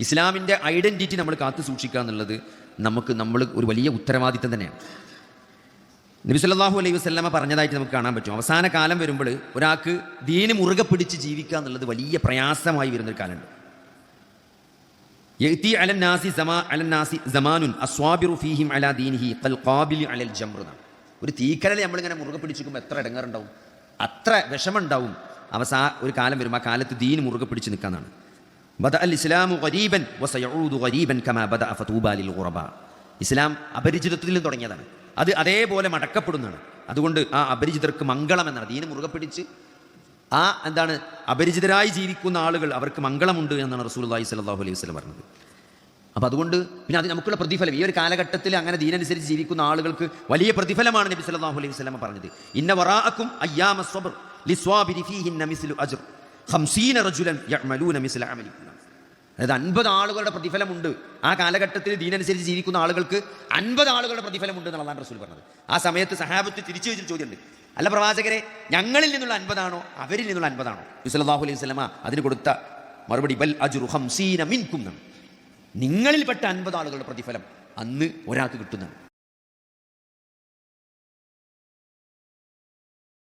ഇസ്ലാമിന്റെ ഐഡന്റിറ്റി നമ്മൾ കാത്തു സൂക്ഷിക്കുക എന്നുള്ളത് നമുക്ക് നമ്മൾ ഒരു വലിയ ഉത്തരവാദിത്തം തന്നെയാണ്. നബി സല്ലല്ലാഹു അലൈഹി വസല്ലമ പറഞ്ഞതായിട്ട് നമുക്ക് കാണാൻ പറ്റും. അവസാന കാലം വരുമ്പോൾ ഒരാൾക്ക് ദീന് മുറുകെ പിടിച്ച് ജീവിക്കുക എന്നുള്ളത് വലിയ പ്രയാസമായി വരുന്നൊരു കാലമുണ്ട്. നാസി സമാ നാസി സമാനുൻ അസ്വാബിറു ഫീഹിം. ഒരു തീക്കരൽ നമ്മളിങ്ങനെ മുറുകെ പിടിച്ചിരിക്കുമ്പോൾ എത്ര ഇടങ്ങാറുണ്ടാവും? അത്ര വിഷമുണ്ടാവും അവസാ ഒരു കാലം വരുമ്പോൾ ആ കാലത്ത് ദീന് മുറുകെ പിടിച്ച് നിൽക്കാന്നാണ്. ഇസ്ലാമു ഗരീബൻ വസയഊദു ഗരീബൻ കമാ ബദ ഫതൂബാ ലിൽ ഗുറബ ഇസ്ലാം അപരിചിതത്വത്തിൽ നിന്ന് തുടങ്ങിയതാണ്. അത് അതേപോലെ മടക്കപ്പെടുന്നതാണ്. അതുകൊണ്ട് ആ അപരിചിതർക്ക് മംഗളം എന്നാണ്. ദീന് മുറുകെ പിടിച്ച് ആ എന്താണ് അപരിചിതരായി ജീവിക്കുന്ന ആളുകൾ അവർക്ക് മംഗളമുണ്ട് എന്നാണ് റസൂലി സ്വല്ലാഹു അലൈഹി വസല്ലം പറഞ്ഞത്. അപ്പോൾ അതുകൊണ്ട് പിന്നെ അത് നമുക്കുള്ള പ്രതിഫലം. ഈ ഒരു കാലഘട്ടത്തിൽ അങ്ങനെ ദീനനുസരിച്ച് ജീവിക്കുന്ന ആളുകൾക്ക് വലിയ പ്രതിഫലമാണ് നബി സല്ലല്ലാഹു അലൈഹി വസല്ലം പറഞ്ഞത്. ഇന്ന വറാഅക്കും അയ്യാമ സബർ ലിസ്വാബിരി ഫീഹിന്ന മിസ്ലു അജർ. 50 റജുലൻ യഅമലൂന മിസ്ല അമലിക്കും അതായത് അൻപത് ആളുകളുടെ പ്രതിഫലമുണ്ട്. ആ കാലഘട്ടത്തിൽ ദീനനുസരിച്ച് ജീവിക്കുന്ന ആളുകൾക്ക് അൻപത് ആളുകളുടെ പ്രതിഫലമുണ്ട് എന്നുള്ളതാണ് റസൂൽ പറഞ്ഞത്. ആ സമയത്ത് സഹാബത്ത് തിരിച്ചു വെച്ചൊരു ചോദ്യമുണ്ട്. അല്ല പ്രവാചകരെ ഞങ്ങളിൽ നിന്നുള്ള അൻപതാണോ? അവരിൽ നിന്നുള്ള അൻപതാണോ? യുസലാഹു അലൈഹി സ്വലമ അതിന് കൊടുത്ത മറുപടി ബൽ അജ്റു ഹംസീന മിൻകും നിങ്ങളിൽപ്പെട്ട അൻപത് ആളുകളുടെ പ്രതിഫലം അന്ന് ഒരാൾക്ക് കിട്ടുന്നതാണ്.